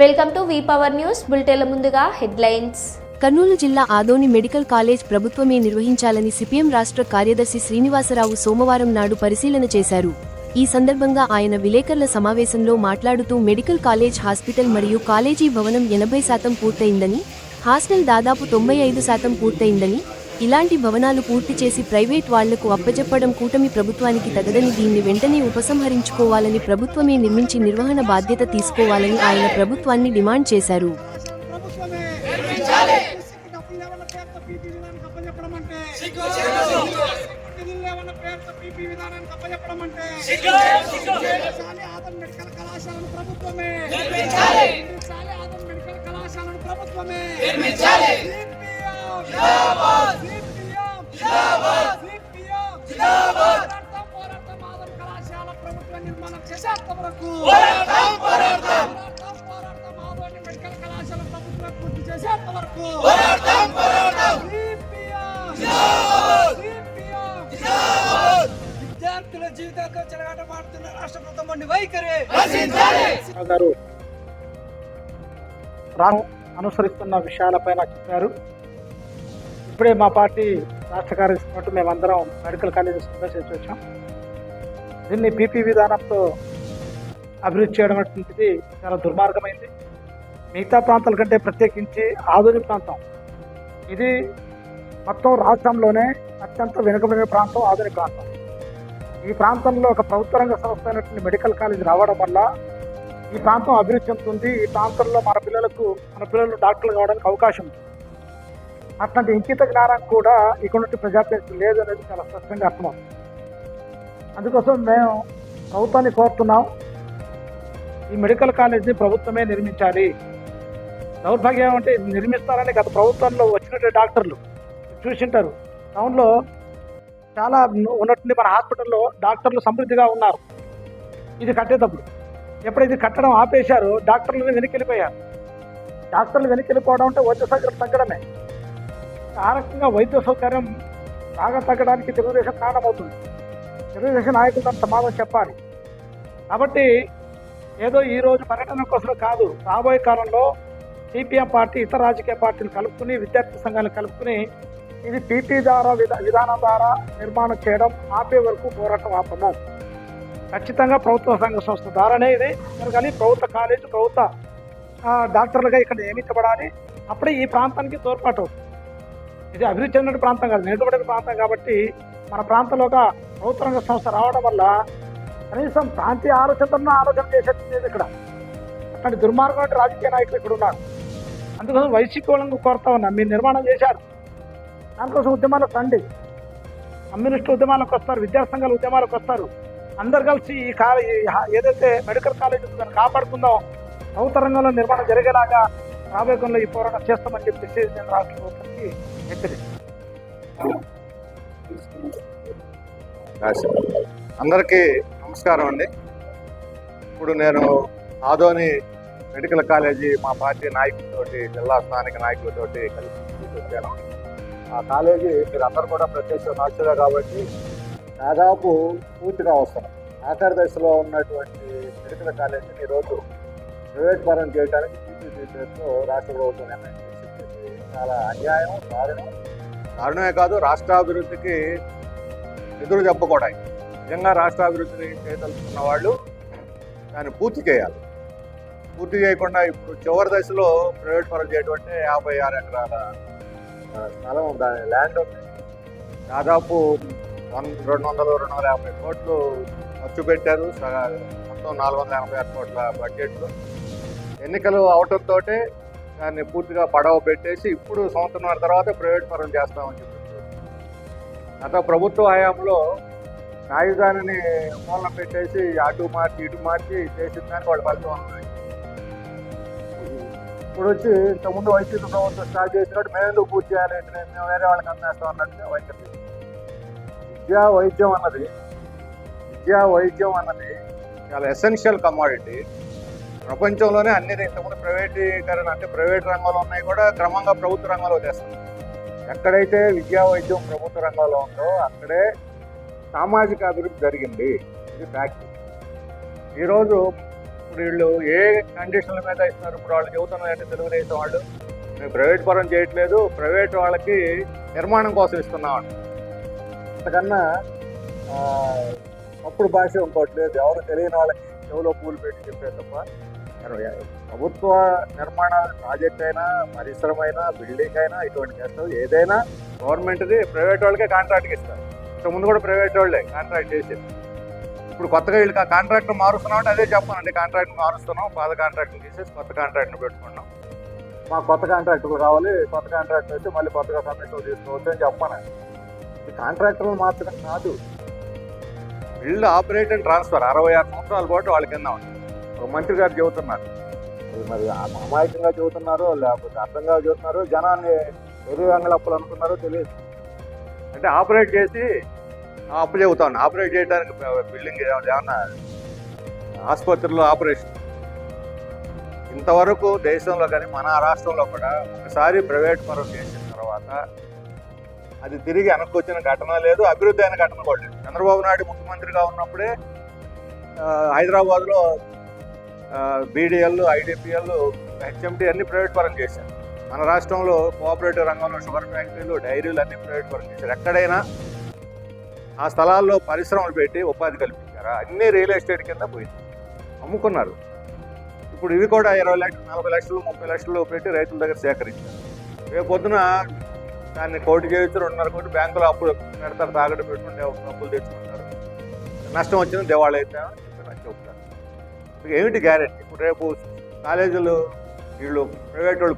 Welcome to V power news. బులెటిన్ల ముందుగా headlines. Kurnool జిల్లా Adoni medical college ప్రభుత్వమే నిర్వహించాలని సిపిఎం రాష్ట్ర కార్యదర్శి శ్రీనివాసరావు సోమవారం నాడు పరిశీలన చేశారు. ఈ సందర్భంగా ఆయన విలేకరుల సమావేశంలో మాట్లాడుతూ మెడికల్ కాలేజ్ హాస్పిటల్ మరియు కాలేజీ భవనం ఎనభై శాతం పూర్తయిందని హాస్టల్ దాదాపు తొంభై ఐదు శాతం పూర్తయిందని ఇలాంటి భవనాలు పూర్తి చేసి ప్రైవేట్ వాళ్ళకు అప్పజెప్పడం కూటమి ప్రభుత్వానికి తగదని దీన్ని వెంటనే ఉపసంహరించుకోవాలని ప్రభుత్వమే నిర్మించి నిర్వహణ బాధ్యత తీసుకోవాలని ఆయన ప్రభుత్వాన్ని డిమాండ్ చేశారు. ప్రభుత్వమే పోరాడతాం పోరాటం పోరాటం విద్యార్థుల జీవితాలతో చెలగాటమాడుతున్న రాష్ట్ర ప్రభుత్వం వైఖరి గారు రాను అనుసరిస్తున్న విషయాలపైన చెప్పారు. ఇప్పుడే మా పార్టీ రాష్ట్ర కార్యదర్శి మేమందరం మెడికల్ కాలేజీ సందర్శించి వచ్చాం. దీన్ని పీపీ విధానంతో అభివృద్ధి చేయడం అనేటువంటిది చాలా దుర్మార్గమైంది. మిగతా ప్రాంతాల కంటే ప్రత్యేకించి ఆధునిక ప్రాంతం. ఇది మొత్తం రాష్ట్రంలోనే అత్యంత వెనుకబడిన ప్రాంతం ఆధునిక ప్రాంతం. ఈ ప్రాంతంలో ఒక ప్రభుత్వ రంగ సంస్థ అయినటువంటి మెడికల్ కాలేజ్ రావడం వల్ల ఈ ప్రాంతం అభివృద్ధి చెందుతుంది. ఈ ప్రాంతంలో మన పిల్లలకు మన పిల్లలు డాక్టర్లు కావడానికి అవకాశం ఉంది. అట్లాంటి ఇంకిత జ్ఞానం కూడా ఇక్కడ నుండి ప్రజాప్రతినిధి లేదు అనేది చాలా స్పష్టంగా అర్థమవుతుంది. అందుకోసం మేము ప్రభుత్వాన్ని కోరుతున్నాం. ఈ మెడికల్ కాలేజీ ప్రభుత్వమే నిర్మించాలి. దౌర్భాగ్యం అంటే నిర్మిస్తారని గత ప్రభుత్వంలో వచ్చినట్టు డాక్టర్లు చూసింటారు. టౌన్లో చాలా ఉన్నట్టుండి మన హాస్పిటల్లో డాక్టర్లు సమృద్ధిగా ఉన్నారు. ఇది కట్టేటప్పుడు ఎప్పుడైతే ఇది కట్టడం ఆపేశారో డాక్టర్లు వెనక్కి వెళ్ళిపోయారు డాక్టర్లు వెనక్కి వెళ్ళిపోవడం అంటే వైద్య సౌకర్యం తగ్గడమే. ఆ రకంగా వైద్య సౌకర్యం బాగా తగ్గడానికి తెలుగుదేశం కారణమవుతుంది. తెలుగుదేశం నాయకులు తన సమాధానం చెప్పాలి. కాబట్టి ఏదో ఈరోజు పర్యటన కోసం కాదు రాబోయే కాలంలో సిపిఎం పార్టీ ఇతర రాజకీయ పార్టీలు కలుపుకుని విద్యార్థి సంఘాలను కలుపుకుని ఇది పీపీ ద్వారా విధా విధానం ద్వారా నిర్మాణం చేయడం ఆపే వరకు పోరాటం ఆపము. ఖచ్చితంగా ప్రభుత్వ సంఘ సంస్థ ద్వారానే ఇది. జరగాలి ప్రభుత్వ కాలేజీ ప్రభుత్వ డాక్టర్లుగా ఇక్కడ నియమించబడాలి. అప్పుడే ఈ ప్రాంతానికి తోడ్పాటు ఇది అభివృద్ధి చెందిన ప్రాంతం కాదు వెనుకబడిన ప్రాంతం కాబట్టి మన ప్రాంతంలోగా ప్రభుత్వ రంగ సంస్థ రావడం వల్ల కనీసం ప్రాంతీయ ఆలోచనలను ఆలోచన చేసేది ఇక్కడ. అట్లాంటి దుర్మార్గం రాజకీయ నాయకులు ఇక్కడ ఉన్నారు. అందుకోసం వైసీపీ వాళ్ళని కోరుతా ఉన్నా. మీరు నిర్మాణం చేశారు. దానికోసం ఉద్యమాలకు రండి. కమ్యూనిస్ట్ ఉద్యమాలకు వస్తారు విద్యాసంఘాల ఉద్యమాలకు వస్తారు. అందరు కలిసి ఈ కా ఏదైతే మెడికల్ కాలేజ్ ఉందో దాన్ని కాపాడుకుందాం. ప్రభుత్వ రంగంలో నిర్మాణం జరిగేలాగా రాబోయే కాలంలో ఈ పోరాటం చేస్తామని చెప్పేసి నేను రాష్ట్ర ప్రభుత్వానికి హెచ్చరిస్తాను అందరికీ నమస్కారం అండి. ఇప్పుడు నేను ఆదోని మెడికల్ కాలేజీ మా పార్టీ నాయకులతోటి జిల్లా స్థానిక నాయకులతోటి కలిసి వచ్చాను ఆ కాలేజీ మీరు కూడా ప్రత్యక్ష సాక్షులే కాబట్టి దాదాపు పూర్తిగా అవసరం. ఆఖరి దశలో ఉన్నటువంటి మెడికల్ కాలేజీని ఈరోజు ప్రైవేట్ పరం చేయడానికి పీపీసీ పేరుతో రాష్ట్ర ప్రభుత్వం నిర్ణయం చాలా అన్యాయం దారుణం. దారుణమే కాదు రాష్ట్రాభివృద్ధికి ఎదురు చెప్పకూడదు నిజంగా రాష్ట్రాభివృద్ధిని చేయదలుచుకున్న వాళ్ళు దాన్ని పూర్తి చేయాలి. పూర్తి చేయకుండా ఇప్పుడు చివరి దశలో ప్రైవేట్ పరం చేయడం అంటే యాభై ఆరు ఎకరాల స్థలం దాని ల్యాండ్ ఉంది. దాదాపు వన్ రెండు వందలు రెండు వందల యాభై కోట్లు ఖర్చు పెట్టారు. మొత్తం నాలుగు వందల ఎనభై ఆరు కోట్ల బడ్జెట్లు ఎన్నికలు అవటంతో దాన్ని పూర్తిగా పడవ పెట్టేసి ఇప్పుడు సంవత్సరం తర్వాత ప్రైవేట్ పరం చేస్తామని చెప్పి గత ప్రభుత్వ హయాంలో రాజధానిని మూలన పెట్టేసి అటు మార్చి ఇటు మార్చి చేసిన దానికి వాళ్ళు ఫలితం ఉన్నాయి ఇప్పుడు వచ్చి ఇంతకుముందు వైసీపీ ప్రభుత్వం స్టార్ట్ చేసినట్టు మేము ఎందుకు పూర్తి చేయాలి మేము వేరే వాళ్ళకి అందేస్తాం అన్నట్టుగా వైఖరి విద్యా వైద్యం అన్నది విద్యా వైద్యం అన్నది చాలా ఎసెన్షియల్ కమాడిటీ ప్రపంచంలోనే అన్ని ఇంతకుముందు ప్రైవేటీకరణ అంటే ప్రైవేట్ రంగంలో ఉన్నాయి కూడా క్రమంగా ప్రభుత్వ రంగంలో చేస్తాం ఎక్కడైతే విద్యా వైద్యం ప్రభుత్వ రంగంలో ఉందో అక్కడే సామాజిక అభివృద్ధి జరిగింది. ఇది ఫ్యాక్ట్ ఈరోజు ఇప్పుడు వీళ్ళు ఏ కండిషన్ల మీద ఇస్తున్నారు? ఇప్పుడు వాళ్ళు చెబుతున్నారంటే తెలుగుదేశం వాళ్ళు? మేము ప్రైవేట్ పరం చేయట్లేదు. ప్రైవేట్ వాళ్ళకి నిర్మాణం కోసం ఇస్తున్నాం అంతకన్నా అప్పుడు భాష ఇంకోటి లేదు. ఎవరు తెలియని వాళ్ళకి చెవులో పూలు పెట్టి చెప్పే తప్ప ప్రభుత్వ నిర్మాణ ప్రాజెక్ట్ అయినా పరిశ్రమ అయినా బిల్డింగ్ అయినా ఇటువంటి చేస్తారు ఏదైనా గవర్నమెంట్ది ప్రైవేట్ వాళ్ళకే కాంట్రాక్ట్కి ఇస్తారు. ఇంతకుముందు కూడా ప్రైవేట్ వాళ్ళే కాంట్రాక్ట్ చేసేది. ఇప్పుడు కొత్తగా వీళ్ళు కాంట్రాక్ట్ మారుస్తున్నాం అంటే అదే చెప్పానండి కాంట్రాక్ట్ మారుస్తున్నాం పాత కాంట్రాక్ట్ తీసేసి కొత్త కాంట్రాక్ట్ పెట్టుకున్నాం మాకు కొత్త కాంట్రాక్టులు కావాలి కొత్త కాంట్రాక్ట్ అయితే మళ్ళీ కొత్తగా కమిషన్ తీసుకోవచ్చు అని చెప్పాను. కాంట్రాక్టర్లు మాత్రం కాదు. బిల్డ్ ఆపరేట్ అండ్ ట్రాన్స్ఫర్ అరవై ఆరు సంవత్సరాల పాటు వాళ్ళ కింద ఒక మంత్రి గారు చెబుతున్నారు. మరి ఆ- అమాయకంగా చెబుతున్నారో లేకపోతే అర్థంగా చెబుతున్నారో జనాన్ని ఎదురు అంగళప్పులు అనుకున్నారో తెలియదు. అంటే ఆపరేట్ చేసి అప్పు చెబుతా ఉన్నా ఆపరేట్ చేయడానికి బిల్డింగ్ ఏమన్నా ఆసుపత్రిలో ఆపరేషన్. ఇంతవరకు దేశంలో కానీ మన రాష్ట్రంలో కూడా ఒకసారి ప్రైవేట్ పరం చేసిన తర్వాత అది తిరిగి వెనక్కి వచ్చిన ఘటన లేదు అభివృద్ధి అయిన ఘటన కూడా లేదు. చంద్రబాబు నాయుడు ముఖ్యమంత్రిగా ఉన్నప్పుడే హైదరాబాద్లో బీడీఎల్ ఐడిపిఎల్ హెచ్ఎంటీ అన్ని ప్రైవేట్ పరం చేశారు. మన రాష్ట్రంలో కోఆపరేటివ్ రంగంలో షుగర్ ఫ్యాక్టరీలు డైరీలు అన్ని ప్రైవేట్ పరం చేశారు. ఎక్కడైనా ఆ స్థలాల్లో పరిశ్రమలు పెట్టి ఉపాధి కల్పించారా? అన్ని రియల్ ఎస్టేట్ కింద పోయింది. అమ్ముకున్నారు. ఇప్పుడు ఇవి కూడా ఇరవై లక్షలు నలభై లక్షలు ముప్పై లక్షలు పెట్టి రైతుల దగ్గర సేకరించారు. రేపు పొద్దున దాన్ని కోటి చేయొచ్చు రెండున్నర కోటి బ్యాంకులో అప్పులు పెడతారు తాగడం పెట్టుకుంటే అప్పులు తెచ్చుకుంటారు. నష్టం వచ్చిన దివాళా అయితే అని చెప్తారు ఏమిటి గ్యారెంటీ? ఇప్పుడు రేపు కాలేజీలు వీళ్ళు ప్రైవేట్ వాళ్ళు